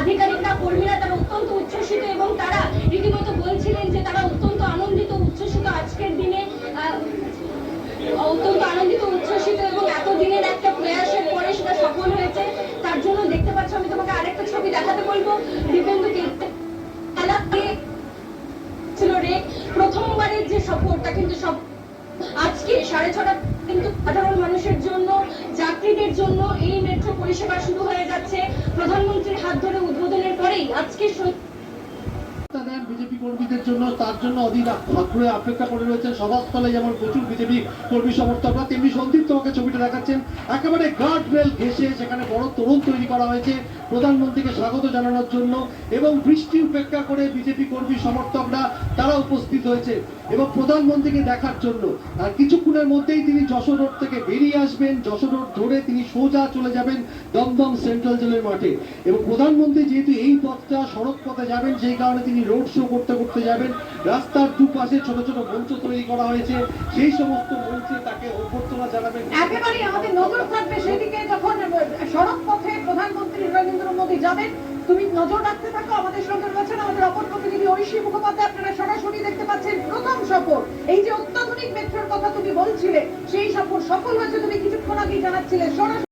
আধিকারিকরা, কর্মীরা তারা অত্যন্ত উচ্ছ্বসিত এবং তারা রীতিমতো বলছিলেন যে তারা অত্যন্ত আনন্দিত, উচ্ছ্বসিত আজকের দিনে অত্যন্ত আনন্দিত, উচ্ছ্বসিত এবং এতদিনের একটা প্রয়াসের পরে সেটা সফল হয়েছে। তার জন্য দেখতে পাচ্ছ, আমি তোমাকে আরেকটা ছবি দেখাতে বলব। খেলাকে ছিল রে। প্রথমবারের যে সফরটা কিন্তু সব আজকে সাড়ে ছটা কিন্তু সাধারণ মানুষের জন্য, যাত্রীদের জন্য এই মেট্রো পরিষেবা শুরু হয়ে যাচ্ছে। প্রধানমন্ত্রীর হাত ধরে প্রধানমন্ত্রীকে স্বাগত জানানোর জন্য এবং বৃষ্টি উপেক্ষা করে বিজেপি কর্মী সমর্থকরা তারা উপস্থিত হয়েছে এবং প্রধানমন্ত্রীকে দেখার জন্য। আর কিছুক্ষণের মধ্যেই তিনি যশোর রোড থেকে বেরিয়ে আসবেন। যশোর রোড ধরে তিনি সোজা চলে যাবেন দমদম সেন্ট্রাল জেলের এবং প্রধানমন্ত্রী যেহেতু এই পথটা, সড়ক পথে যাবেন, সেই কারণে তিনি রোড শো করতে করতে যাবেন। রাস্তার দুপাশে ছোট ছোট মঞ্চ তৈরি করা হয়েছে। সেই সমস্ত মঞ্চে তাকে অভ্যর্থনা জানাবেন। একেবারে আমাদের নজর থাকবে সেদিকে যখন সড়ক পথে প্রধানমন্ত্রী নরেন্দ্র মোদী যাবেন। তুমি নজর রাখতে থাকো, আমাদের সঙ্গে রয়েছেন আমাদের অপর প্রতিনিধি ঐশী মুখোপাধ্যায়। আপনারা সরাসরি দেখতে পাচ্ছেন প্রথম সফর। এই যে অত্যাধুনিক মেট্রোর কথা তুমি বলছিলে, সেই সফর সফল হয়েছে তুমি কিছুক্ষণ আগেই জানাচ্ছিলে। সরাসরি